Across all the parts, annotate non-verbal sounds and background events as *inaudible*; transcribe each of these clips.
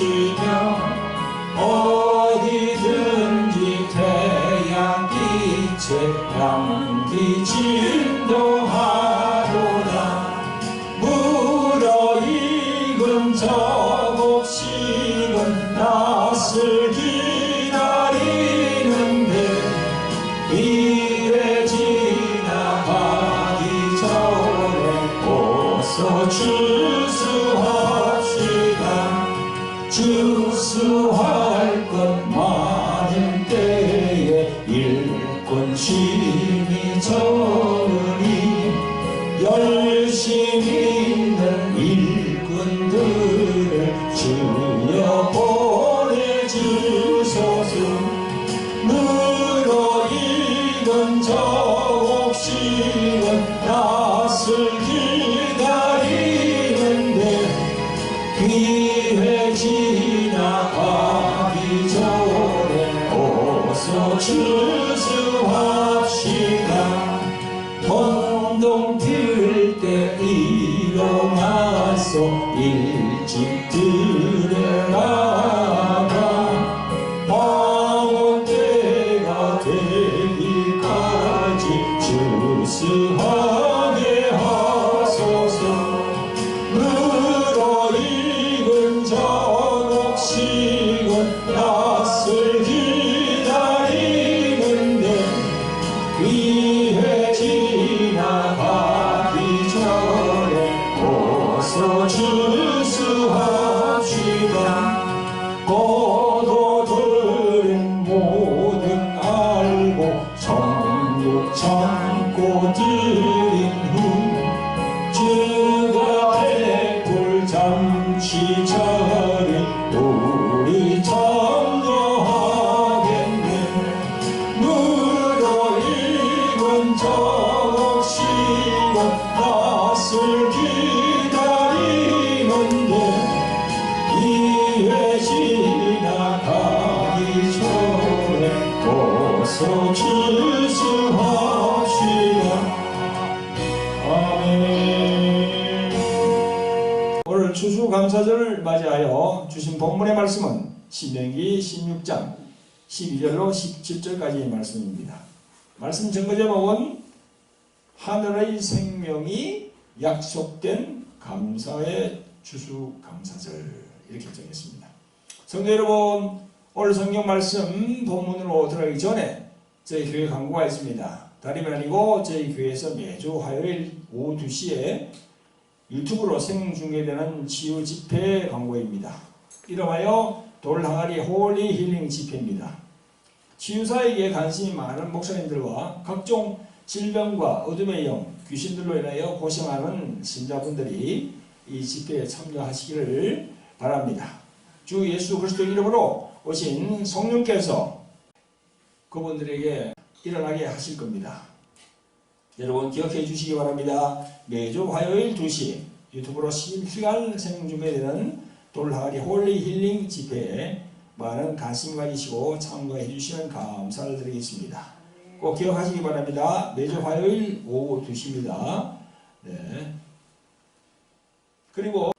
뒤시며 어디든지 태양 빛에 향기 진동하도 익은 어서 주수합시다 하여 주신 본문의 말씀은 신명기 16장 12절로 17절까지의 말씀입니다. 말씀 증거 제목은 하늘의 생명이 약속된 감사의 추수감사절 이렇게 정했습니다. 성도 여러분 오늘 성경 말씀 본문으로 들어가기 전에 저희 교회 광고가 있습니다. 다름이 아니고 저희 교회에서 매주 화요일 오후 2시에 유튜브로 생중계되는 치유 집회 광고입니다. 이름하여 돌항아리 홀리 힐링 집회입니다. 치유사에게 관심이 많은 목사님들과 각종 질병과 어둠의 영, 귀신들로 인하여 고생하는 신자분들이 이 집회에 참여하시기를 바랍니다. 주 예수 그리스도 이름으로 오신 성령께서 그분들에게 일어나게 하실 겁니다. 여러분 기억해 주시기 바랍니다. 매주 화요일 2시 유튜브로 실시간 생중계되는 돌하리 홀리 힐링 집회에 많은 관심 가지시고 참가해 주시면 감사를 드리겠습니다. 꼭 기억하시기 바랍니다. 매주 화요일 오후 2시입니다. 네. 그리고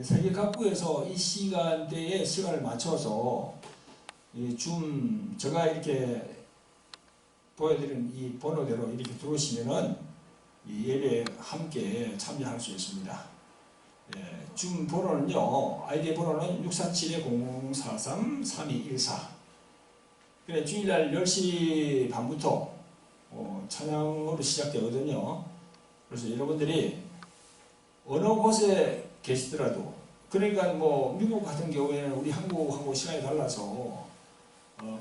세계 각국에서 이 시간대에 시간을 맞춰서 줌 제가 이렇게 보여드린 이 번호대로 이렇게 들어오시면은 이 예배에 함께 참여할 수 있습니다. 예, 줌 번호는요, 아이디 번호는 647-0043-3214. 그래, 주일날 10시 반부터 어, 찬양으로 시작되거든요. 그래서 여러분들이 어느 곳에 계시더라도, 그러니까 뭐 미국 같은 경우에는 우리 한국하고 시간이 달라서 어,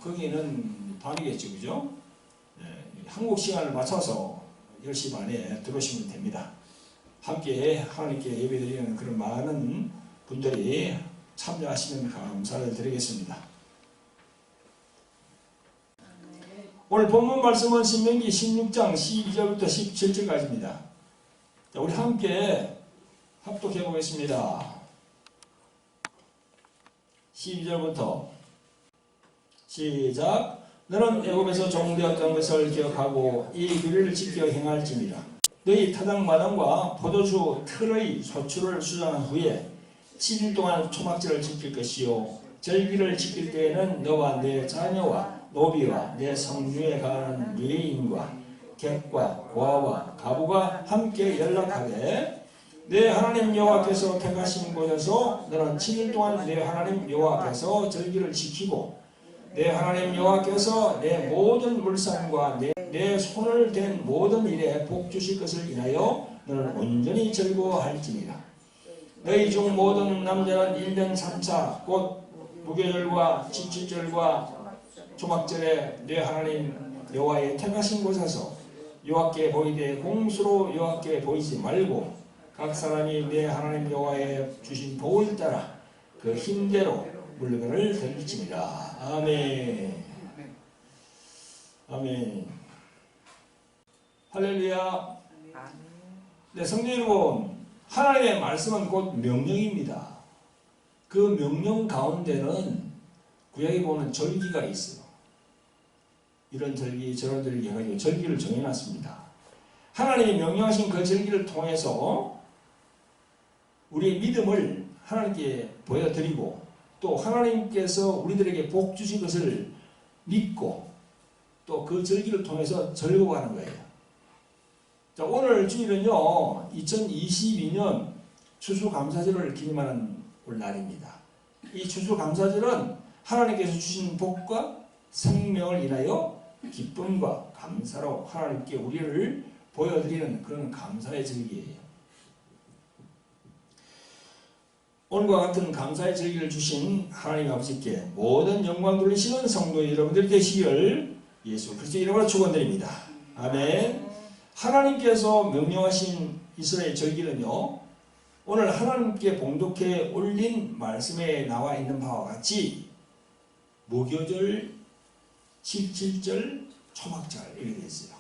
거기는 밤이겠죠, 그죠? 예, 한국 시간을 맞춰서 10시 반에 들어오시면 됩니다. 함께 하나님께 예배드리는 그런 많은 분들이 참여하시면 감사를 드리겠습니다. 오늘 본문 말씀은 신명기 16장 12절부터 17절까지입니다. 우리 함께 합독해 보겠습니다. 12절부터 시작 너는 애굽에서 종되었던 것을 기억하고 이 규례를 지켜 행할지니라. 너희 타당 마당과 포도주 틀의 소출을 수정한 후에 7일 동안 초막절을 지킬 것이요 절기를 지킬 때에는 너와 내 자녀와 노비와 내 성중에 가는 유해인과 객과 고아와 가부가 함께 연락하되 내 하나님 여호와께서 택하신 곳에서 너는 7일 동안 내 하나님 여호와께서 절기를 지키고 내 하나님 여호와께서 내 모든 물산과 내, 내 손을 댄 모든 일에 복 주실 것을 인하여 너는 온전히 즐거워할지니라. 너희 중 모든 남자는 1년 3차 곧 무교절과 지칠절과 초막절에 내 하나님 여호와의 택하신 곳에서 여호와께 보이되 공수로 여호와께 보이지 말고 각 사람이 내 하나님 여호와의 주신 복을 따라 그 힘대로 물건을 던질지니라 아멘. 아멘. 할렐루야. 네 성도 여러분 하나님의 말씀은 곧 명령입니다. 그 명령 가운데는 구약에 보면 절기가 있어요. 이런 절기 저런 절기 해가지고 절기를 정해놨습니다. 하나님이 명령하신 그 절기를 통해서 우리의 믿음을 하나님께 보여드리고 또 하나님께서 우리들에게 복 주신 것을 믿고 또 그 절기를 통해서 즐거워하는 거예요. 자, 오늘 주일은요, 2022년 추수감사절을 기념하는 올 날입니다. 이 추수감사절은 하나님께서 주신 복과 생명을 인하여 기쁨과 감사로 하나님께 우리를 보여드리는 그런 감사의 절기예요. 오늘과 같은 감사의 절기를 주신 하나님 아버지께 모든 영광 돌리시는 성도 여러분들 되시기를 예수 그리스도 이름으로 축원드립니다. 아멘. 하나님께서 명령하신 이스라엘 절기는요. 오늘 하나님께 봉독해 올린 말씀에 나와 있는 바와 같이 무교절, 칠칠절, 초막절 이렇게 되어 있어요.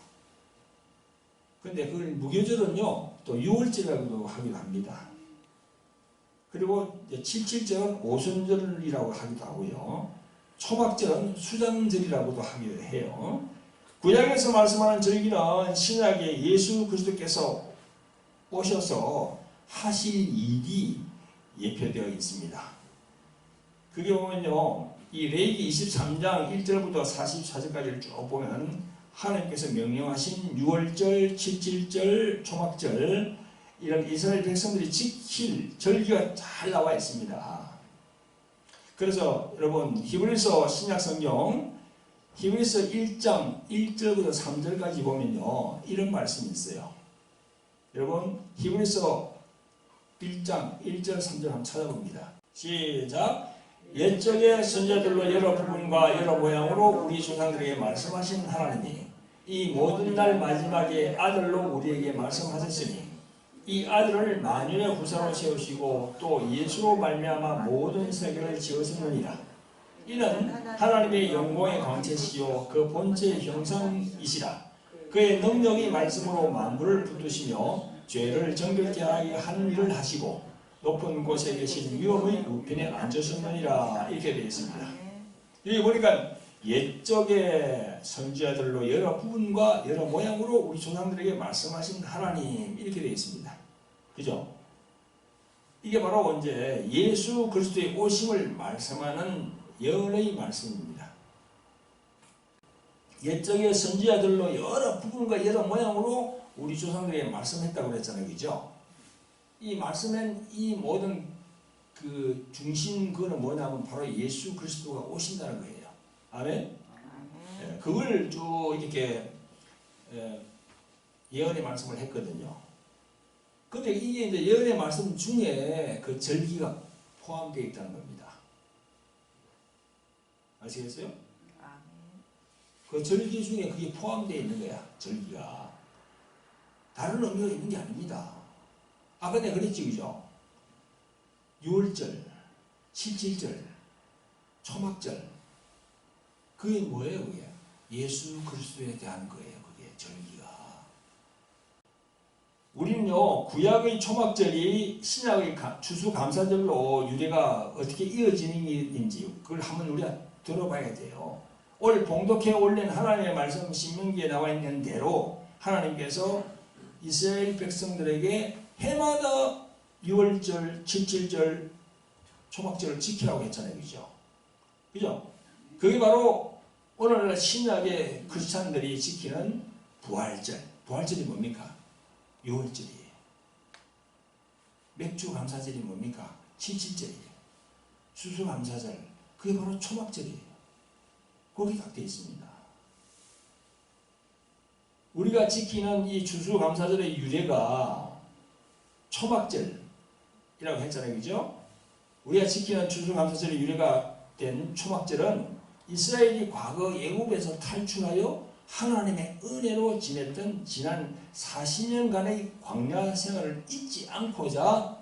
근데 그 무교절은요. 또 6월절이라고도 하기도 합니다. 그리고 칠칠절은 오순절이라고 하기도 하고요. 초막절은 수장절이라고도 하기도 해요. 구약에서 말씀하는 절기는 신약에 예수 그리스도께서 오셔서 하신 일이 예표되어 있습니다. 그게 보면요. 이 레이기 23장 1절부터 44절까지를 쭉 보면 하나님께서 명령하신 6월절, 77절, 초막절 이런 이스라엘 백성들이 지킬 절기가 잘 나와 있습니다. 그래서 여러분 히브리서 신약 성경 히브리서 1장 1절부터 3절까지 보면요. 이런 말씀이 있어요. 여러분 히브리서 1장 1절 3절 한번 찾아봅니다. 시작 옛적의 선자들로 여러 부분과 여러 모양으로 우리 조상들에게 말씀하신 하나님이 이 모든 날 마지막에 아들로 우리에게 말씀하셨으니 이 아들을 만유의 후사로 세우시고 또 예수로 말미암아 모든 세계를 지으셨느니라. 이는 하나님의 영광의 광채시요 그 본체의 형상이시라. 그의 능력이 말씀으로 만물을 붙드시며 죄를 정결케 하게 하는 일을 하시고 높은 곳에 계신 위엄의 우편에 앉으셨느니라 이렇게 되어 있습니다. 여기 보니까 옛적의 선지자들로 여러 부분과 여러 모양으로 우리 조상들에게 말씀하신 하나님 이렇게 되어 있습니다. 그죠? 이게 바로 언제 예수 그리스도의 오심을 말씀하는 예언의 말씀입니다. 옛적의 선지자들로 여러 부분과 여러 모양으로 우리 조상들에게 말씀했다고 그랬잖아요. 그죠? 이 말씀엔 이 모든 그 중심 그거는 뭐냐면 바로 예수 그리스도가 오신다는 거예요. 아멘? 예, 그걸 쭉 이렇게 예, 예언의 말씀을 했거든요. 근데 이게 이제 예언의 말씀 중에 그 절기가 포함되어 있다는 겁니다. 아시겠어요? 그 절기 중에 그게 포함되어 있는 거야, 절기가. 다른 의미가 있는 게 아닙니다. 아까 내가 그랬지, 그죠? 6월절, 77절, 초막절. 그게 뭐예요, 그게? 예수 그리스도에 대한 거예요, 우리는요, 구약의 초막절이 신약의 추수감사절로 유래가 어떻게 이어지는지 그걸 한번 우리가 들어봐야 돼요. 올 봉독해 올린 하나님의 말씀 신명기에 나와 있는 대로 하나님께서 이스라엘 백성들에게 해마다 6월절, 7.7절, 초막절을 지키라고 했잖아요. 그죠? 그죠? 그게 바로 오늘날 신약의 크리스찬들이 지키는 부활절. 부활절이 뭡니까? 6월절이에요. 맥주 감사절이 뭡니까? 77절이에요. 수수 감사절. 그게 바로 초막절이에요. 거기 딱 되어 있습니다. 우리가 지키는 이 주수 감사절의 유래가 초막절이라고 했잖아요. 그죠? 우리가 지키는 주수 감사절의 유래가 된 초막절은 이스라엘이 과거 애굽에서 탈출하여 하나님의 은혜로 지냈던 지난 40년간의 광야 생활을 잊지 않고자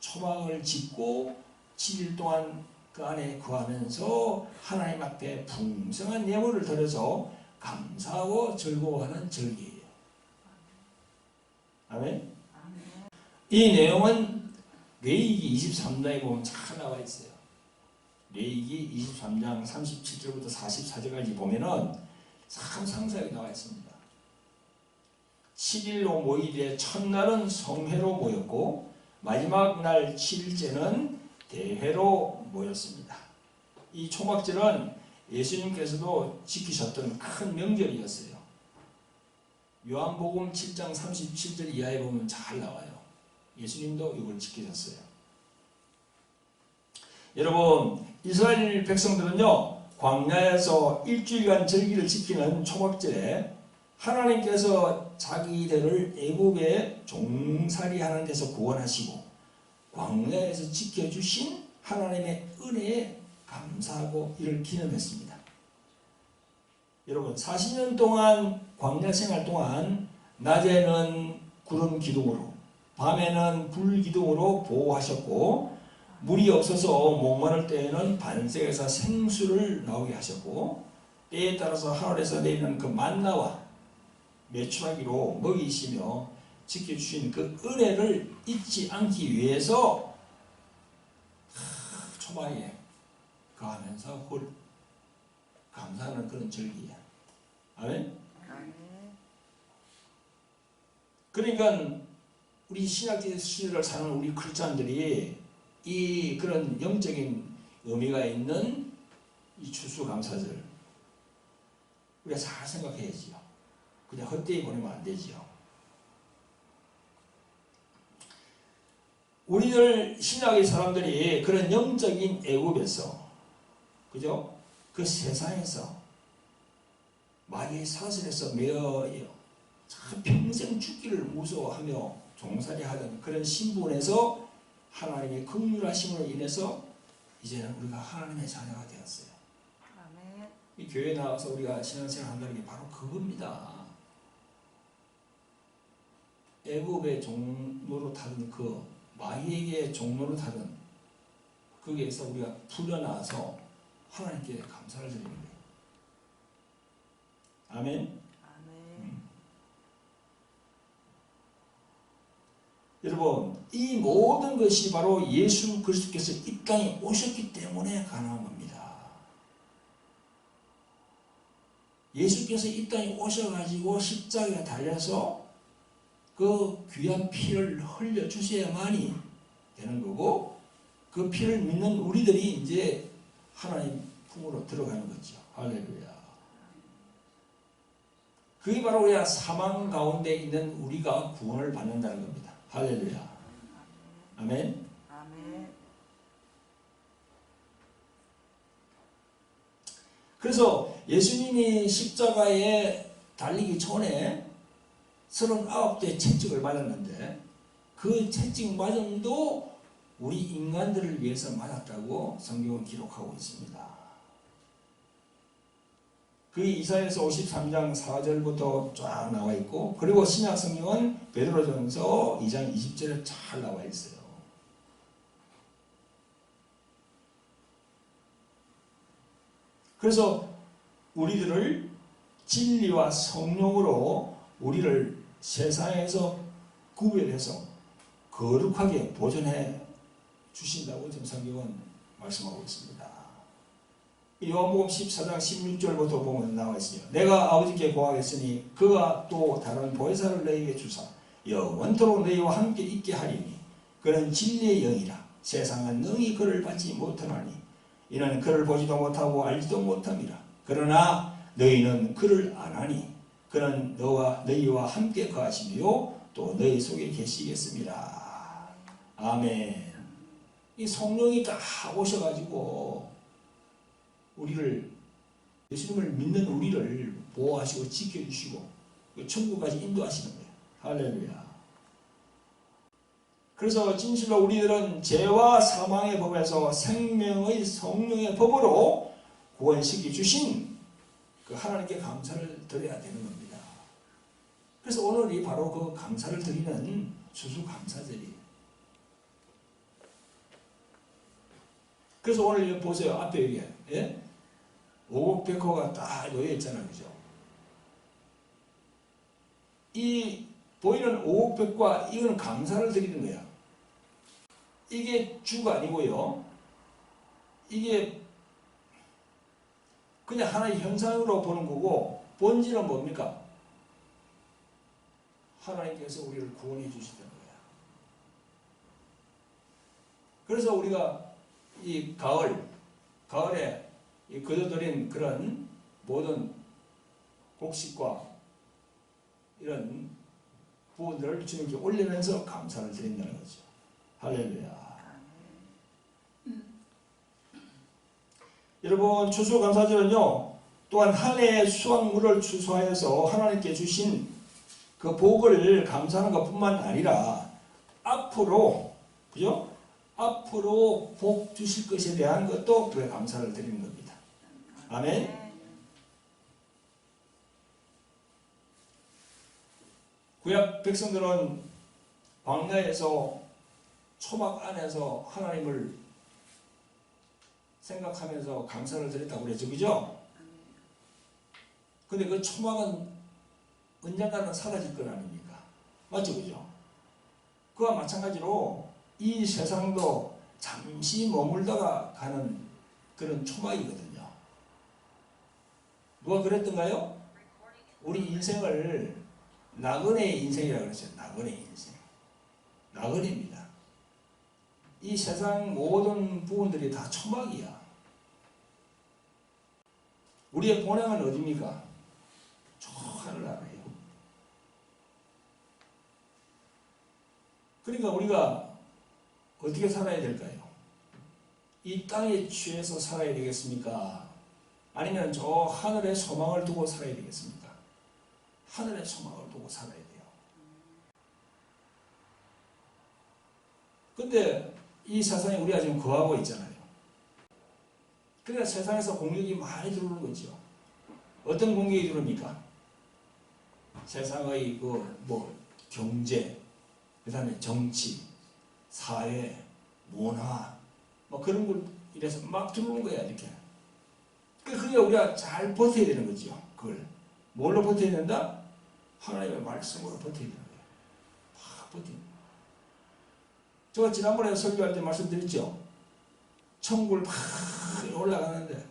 초막을 짓고 7일 동안 그 안에 거하면서 하나님 앞에 풍성한 예물을 드려서 감사하고 즐거워하는 절기예요. 아멘. 이 내용은 레이기 23장에 보면 잘 나와 있어요. 레이기 23장 37절부터 44절까지 보면은 참 상세하게 나와 있습니다. 7일로 모이되 첫날은 성회로 모였고 마지막 날 7일째는 대회로 모였습니다. 이 초막절은 예수님께서도 지키셨던 큰 명절이었어요. 요한복음 7장 37절 이하에 보면 잘 나와요. 예수님도 이걸 지키셨어요. 여러분, 이스라엘 백성들은요, 광야에서 일주일간 절기를 지키는 초막절에 하나님께서 자기 들을 애국에 종살이 하는 데서 구원하시고 광야에서 지켜주신 하나님의 은혜에 감사하고 이를 기념했습니다. 여러분 40년 동안 광야 생활 동안 낮에는 구름 기둥으로 밤에는 불 기둥으로 보호하셨고 물이 없어서 목마를 때에는 반석에서 생수를 나오게 하셨고 때에 따라서 하늘에서 내리는 그 만나와 매출하기로 먹이시며 지켜주신 그 은혜를 잊지 않기 위해서 초마에 거하면서 홀 감사하는 그런 절기야. 아멘? 그러니까 우리 신학의 시대를 사는 우리 크리스찬들이 이 그런 영적인 의미가 있는 이 추수감사절 우리가 잘 생각해야지요. 그냥 헛되이 보내면 안 되지요. 우리들 신학의 사람들이 그런 영적인 애굽에서 그죠? 그 세상에서 마귀의 사슬에서 매어 참 평생 죽기를 무서워하며 종살이 하던 그런 신분에서 하나님의 긍휼하심으로 인해서 이제는 우리가 하나님의 자녀가 되었어요. 아멘. 이 교회 나와서 우리가 신앙생활 한다는 게 바로 그겁니다. 애굽의 종로로 타던 그 마귀에게 종로로 타던 거기에서 우리가 풀려나와서 하나님께 감사를 드리는 거예요. 아멘. 여러분, 이 모든 것이 바로 예수 그리스도께서 이 땅에 오셨기 때문에 가능한 겁니다. 예수께서 이 땅에 오셔가지고 십자가에 달려서 그 귀한 피를 흘려 주셔야만이 되는 거고 그 피를 믿는 우리들이 이제 하나님 품으로 들어가는 거죠. 할렐루야. 그게 바로 우리가 사망 가운데 있는 우리가 구원을 받는다는 겁니다. 할렐루야. 아멘. 아멘. 그래서 예수님이 십자가에 달리기 전에 39대 채찍을 맞았는데 그 채찍 맞음도 우리 인간들을 위해서 맞았다고 성경은 기록하고 있습니다. 그 이사야서 53장 4절부터 쫙 나와 있고 그리고 신약 성경은 베드로전서 2장 20절에 잘 나와 있어요. 그래서 우리들을 진리와 성령으로 우리를 세상에서 구별해서 거룩하게 보존해 주신다고 지금 성경은 말씀하고 있습니다. 요한복음 14장 16절부터 보면 나와 있어요. 내가 아버지께 구하겠으니 그가 또 다른 보혜사를 너희에게 주사 영원토록 너희와 함께 있게 하리니 그는 진리의 영이라 세상은 능히 그를 받지 못하나니 이는 그를 보지도 못하고 알지도 못함이라 그러나 너희는 그를 아나니 그는 너와 너희와 함께 거하시며 또 너희 속에 계시겠습니다. 아멘. 이 성령이 다 오셔가지고 우리를 예수님을 믿는 우리를 보호하시고 지켜주시고 그 천국까지 인도하시는 거예요. 할렐루야. 그래서 진실로 우리들은 죄와 사망의 법에서 생명의 성령의 법으로 구원시켜 주신 그 하나님께 감사를 드려야 되는 겁니다. 그래서 오늘이 바로 그 감사를 드리는 추수감사절이에요. 그래서 오늘 보세요. 앞에 여기 예? 오곡 백호가 딱 놓여 있잖아요. 그죠? 이 보이는 오곡 백과 이거는 감사를 드리는 거야. 이게 주가 아니고요. 이게 그냥 하나의 현상으로 보는 거고 본질은 뭡니까? 하나님께서 우리를 구원해 주시는 거야. 그래서 우리가 이 가을, 가을에 이 거둬들인 그런 모든 곡식과 이런 부분들을 주님께 올리면서 감사를 드린다는 거죠. 할렐루야. 여러분 추수감사절은요 또한 한 해의 수확물을 추수하여서 하나님께 주신 그 복을 감사하는 것뿐만 아니라 앞으로 그죠? 앞으로 복 주실 것에 대한 것도 그에 감사를 드리는 겁니다. 아멘. 구약 백성들은 광야에서 초막 안에서 하나님을 생각하면서 감사를 드렸다고 그랬죠. 그죠? 근데 그 초막은 언젠가는 사라질 건 아닙니까? 맞죠? 그죠? 그와 마찬가지로 이 세상도 잠시 머물다가 가는 그런 초막이거든요. 누가 그랬던가요? 우리 인생을 나그네의 인생이라고 그랬어요. 나그네의 인생. 나그네입니다. 이 세상 모든 부분들이 다 초막이야. 우리의 본향은 어디입니까? 저 하늘나라예요. 그러니까 우리가 어떻게 살아야 될까요? 이 땅에 취해서 살아야 되겠습니까? 아니면 저 하늘의 소망을 두고 살아야 되겠습니까? 하늘의 소망을 두고 살아야 돼요. 근데 이 세상에 우리가 지금 거하고 있잖아요. 그러니까 세상에서 공격이 많이 들어오는 거죠. 어떤 공격이 들어옵니까? 세상의 그 뭐 경제, 그 다음에 정치, 사회, 문화, 뭐 그런 걸 이래서 막 들어오는 거야, 이렇게. 그 그게 우리가 잘 버텨야 되는 거죠. 그걸. 뭘로 버텨야 된다? 하나님의 말씀으로 버텨야 되는 거예요. 막 버텨. 제가 지난번에 설교할 때 말씀드렸죠. 천국을 막 올라가는데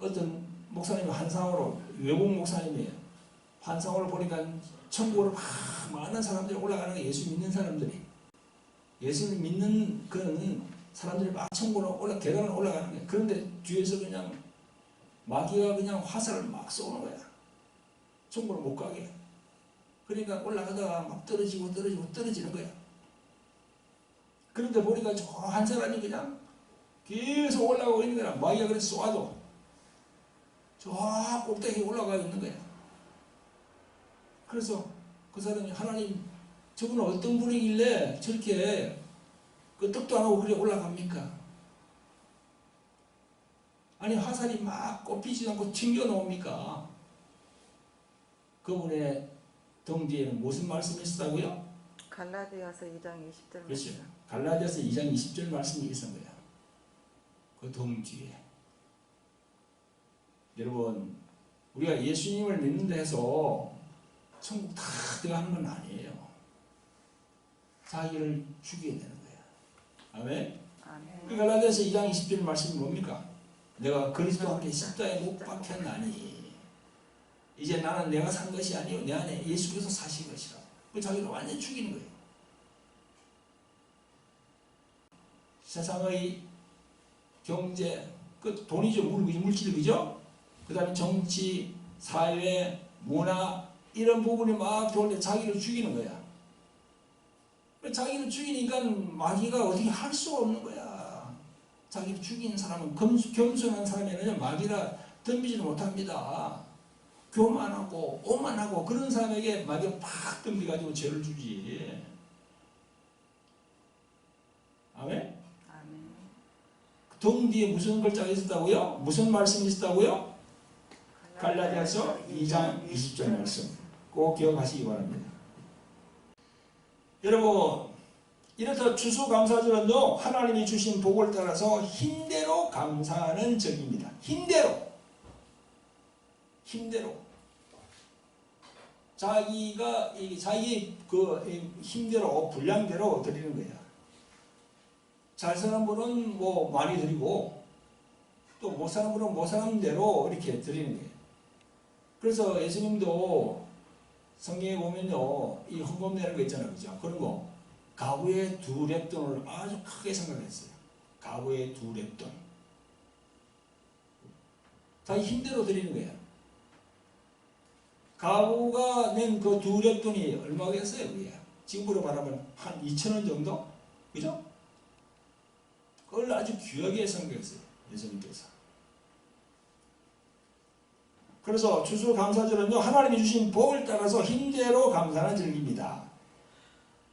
어떤 목사님이 환상으로 외국 목사님이 환상으로 보니까 천국으로 막 많은 사람들이 올라가는 거 예수 믿는 사람들이 예수를 믿는 그런 사람들이 막 천국으로 올라 계단을 올라가는 거야. 그런데 뒤에서 그냥 마귀가 그냥 화살을 막 쏘는 거야. 천국으로 못 가게. 그러니까 올라가다가 막 떨어지고 떨어지고 떨어지는 거야. 그런데 보니까 저 한 사람이 그냥 계속 올라가고 있는 거야. 마귀가 그래서 쏴도 저 꼭대기에 올라가 있는 거야. 그래서 그 사람이 하나님 저분은 어떤 분이길래 저렇게 그 떡도 안 하고 그래 올라갑니까? 아니 화살이 막 꼽히지도 않고 튕겨 나옵니까? 그분의 등 뒤에는 무슨 말씀이 있었다고요? 갈라디아서 2장 20절 그렇죠. 말씀. 갈라디아서 2장 20절 말씀이 있었 거야. 그등 뒤에. 여러분, 우리가 예수님을 믿는다 해서 천국 다 들어가는 건 아니에요. 자기를 죽여야 되는. 아멘? 그 갈라디아서 2장 20절 말씀이 뭡니까? 내가 그리스도와 함께 십자가에 못 박혔나니 이제 나는 내가 산 것이 아니요 내 안에 예수께서 사신 것이라. 그 자기를 완전히 죽이는 거예요. 세상의 경제, 그 돈이죠, 물, 물질, 그죠? 그 다음에 정치, 사회, 문화, 이런 부분이 막때 자기를 죽이는 거야. 그 자기를 죽이니까 마귀가 어떻게 할 수가 없는 거야. 자기를 죽이는 사람은 겸- 겸손한 사람에는 마귀가 덤비지를 못합니다. 교만하고 오만하고 그런 사람에게 마귀가 팍 덤비가지고 죄를 주지. 아멘? 아멘. 동 뒤에 무슨 글자가 있었다고요? 무슨 말씀이 있었다고요? 갈라디아서 2장 20절 말씀 꼭 기억하시기 바랍니다. 여러분 이렇다 추수감사절은요 하나님이 주신 복을 따라서 힘대로 감사하는 절입니다. 힘대로 힘대로 자기가 이 자기 그 힘대로 분량대로 드리는 거야. 잘 사는 분은 뭐 많이 드리고 또 못 사는 분은 못 사는 대로 이렇게 드리는 거예요. 그래서 예수님도 성경에 보면요, 이 헌금 내는 거 있잖아요, 그죠? 그런 거 가구의 두 랩돈을 아주 크게 생각했어요. 가구의 두 랩돈. 자기 힘대로 드리는 거예요. 가구가 낸 그 두 랩돈이 얼마겠어요, 그게? 지금으로 말하면 한 2천 원 정도? 그죠? 그걸 아주 귀하게 생각했어요, 예수님께서. 그래서 추수감사절은요 하나님이 주신 복을 따라서 힘대로 감사하는 절기입니다.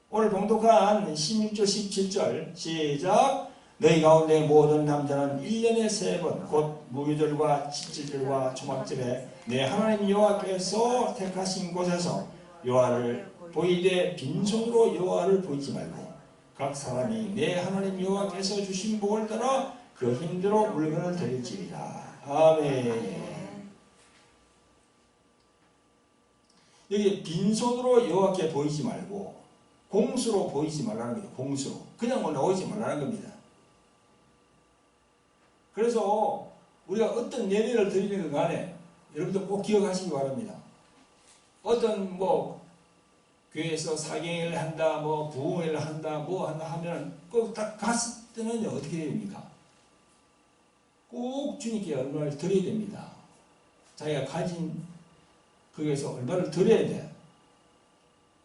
오늘 봉독한 16절 17절 시작. 너희 가운데 모든 남자는 1년에 세 번 곧 무교절과 칠칠절과 초막절에 내 하나님 여호와께서 택하신 곳에서 여호와를 보이되 빈손으로 여호와를 보이지 말고 각 사람이 내 하나님 여호와께서 주신 복을 따라 그 힘대로 물건을 드릴지니라. 아멘 여기 빈손으로 여호와께 보이지 말고 공수로 보이지 말라는 거예요. 공수로. 그냥 뭐 나오지 말라는 겁니다. 그래서 우리가 어떤 예배를 드리는 것 간에 여러분들 꼭 기억하시기 바랍니다. 어떤 뭐 교회에서 사경을 한다, 뭐 부흥회를 한다, 뭐 한다 하면 꼭딱 갔을 때는 어떻게 됩니까? 꼭 주님께 얼마를 드려야 됩니다. 자기가 가진 거기에서 얼마를 드려야 돼.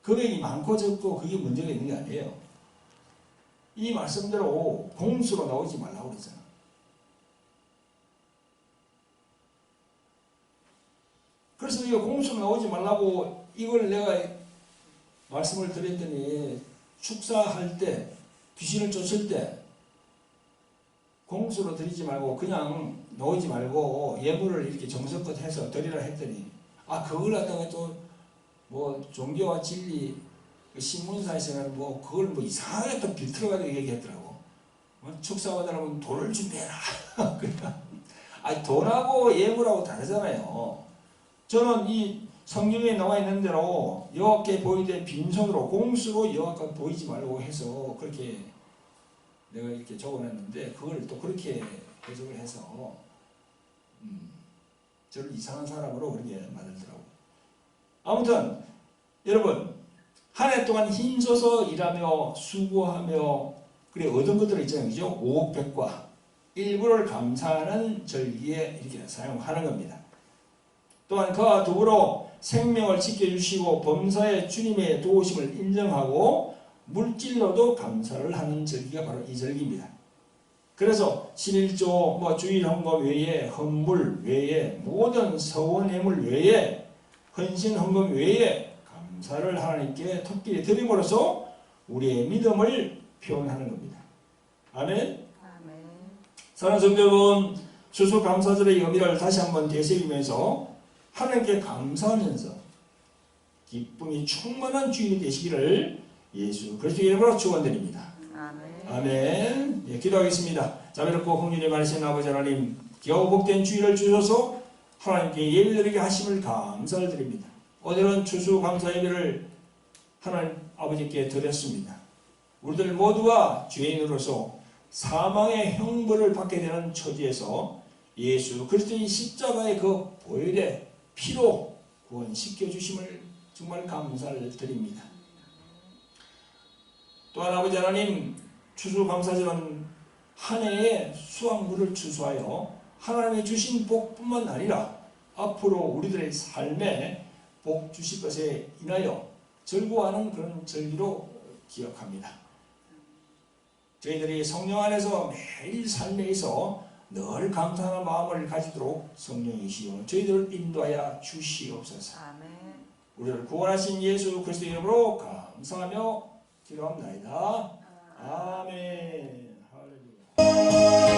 금액이 많고 적고 그게 문제가 있는 게 아니에요. 이 말씀대로 공수로 나오지 말라고 그러잖아. 그래서 이거 공수로 나오지 말라고 이걸 내가 말씀을 드렸더니 축사할 때 귀신을 쫓을 때 공수로 드리지 말고 그냥 나오지 말고 예물을 이렇게 정성껏 해서 드리라 했더니 아 그걸 갖다가 또 뭐 종교와 진리 그 신문사에서는 뭐 그걸 뭐 이상하게 또 비틀어가지고 얘기했더라고. 뭐 축사받으려면 돈을 준비해라. *laughs* 그러니까 아니 돈하고 예물하고 다르잖아요. 저는 이 성경에 나와 있는 대로 여호와께 보이되 빈손으로 공수로 여호와께 보이지 말고 해서 그렇게 내가 이렇게 적어놨는데 그걸 또 그렇게 해석을 해서 음, 저를 이상한 사람으로 그렇게 만들더라고. 아무튼 여러분 한 해 동안 힘써서 일하며 수고하며 그래 얻은 것들 있잖아요, 그죠? 오백과 일부를 감사하는 절기에 이렇게 사용하는 겁니다. 또한 그와 더불어 생명을 지켜주시고 범사에 주님의 도우심을 인정하고 물질로도 감사를 하는 절기가 바로 이 절기입니다. 그래서 11조 뭐 주일 헌금 외에 헌물 외에 모든 서원 예물 외에 헌신 헌금 외에 감사를 하나님께 특별히 드림으로써 우리의 믿음을 표현하는 겁니다. 아멘. 아멘. 사랑하는 성도 여러분, 추수 감사절의 의미를 다시 한번 되새기면서 하나님께 감사하면서 기쁨이 충만한 주인이 되시기를 예수 그리스도 이름으로 축원드립니다. 아멘. 예, 기도하겠습니다. 자비롭고 긍휼히 많으신 아버지 하나님, 겨우 복된 주일을 주셔서 하나님께 예배드리게 하심을 감사를 드립니다. 오늘은 추수감사 예배를 하나님 아버지께 드렸습니다. 우리들 모두가 죄인으로서 사망의 형벌을 받게 되는 처지에서 예수 그리스도의 십자가의 그 보혈의 피로 구원시켜 주심을 정말 감사를 드립니다. 또한 아버지 하나님 추수감사절은 한 해의 수확물을 추수하여 하나님의 주신 복뿐만 아니라 앞으로 우리들의 삶에 복 주실 것에 인하여 즐거워하는 그런 절기로 기억합니다. 저희들이 성령 안에서 매일 삶에 있어 늘 감사하는 마음을 가지도록 성령이시여 저희들을 인도하여 주시옵소서. 아멘. 우리를 구원하신 예수 그리스도 이름으로 감사하며 기도합나이다. 아멘. 할렐루야.